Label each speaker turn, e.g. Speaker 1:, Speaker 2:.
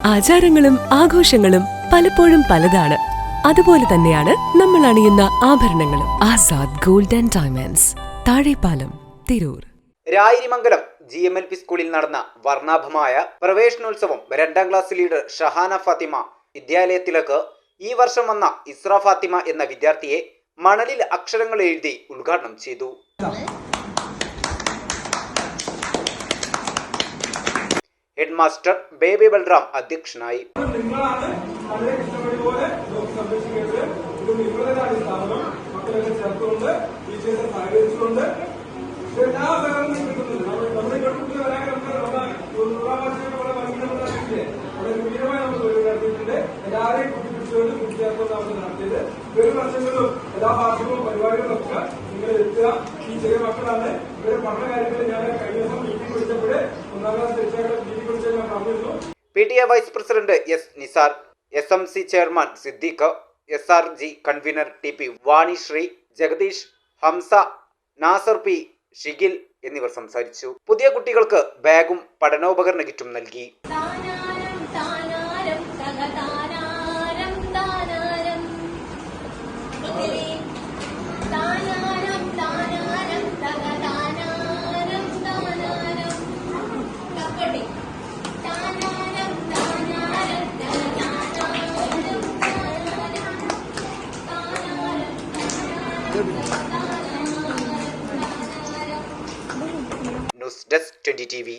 Speaker 1: ആചാരങ്ങളും ആഘോഷങ്ങളും പലപ്പോഴും പലതാണ്. അതുപോലെ തന്നെയാണ് നമ്മൾ അണിയുന്ന ആഭരണങ്ങളും. Azad gold and diamonds Thazhepalam Tirur.
Speaker 2: Rayirimangalam G M L P സ്കൂളിൽ നടന്ന വർണാഭമായ പ്രവേശനോത്സവം രണ്ടാം ക്ലാസ് ലീഡർ ഷഹാന ഫാത്തിമ വിദ്യാലയത്തിലേക്ക് ഈ വർഷം വന്ന ഇസ്ര ഫാത്തിമ എന്ന വിദ്യാർത്ഥിയെ മണലിൽ അക്ഷരങ്ങൾ എഴുതി ഉദ്ഘാടനം ചെയ്തു. വളരെ മാസ്റ്റർ ബേബി ബൽറാം അധ്യക്ഷനായി.
Speaker 3: എല്ലാവരെയും കുട്ടിപ്പിടിച്ചുകൊണ്ട് കൂട്ടിച്ചേർത്തുകൊണ്ട് നടത്തിയത്. വരും വർഷങ്ങളിലും എല്ലാ ഭാഷകളും പരിപാടികളൊക്കെ നിങ്ങൾ എത്തുക. ഈ ചെറിയ മക്കളാണ്. ഇവരെ പഠന കാര്യങ്ങളിൽ ഞാൻ കഴിഞ്ഞ ദിവസം
Speaker 2: P T A vice president S Nisar S M C chairman Siddique S R G convener T P Vanisree Jagadish Hamsa Nasar P Shigil എന്നിവർ സംസാരിച്ചു. പുതിയ കുട്ടികൾക്ക് ബാഗും പഠനോപകരണ കിറ്റും നൽകി. news desk twenty T V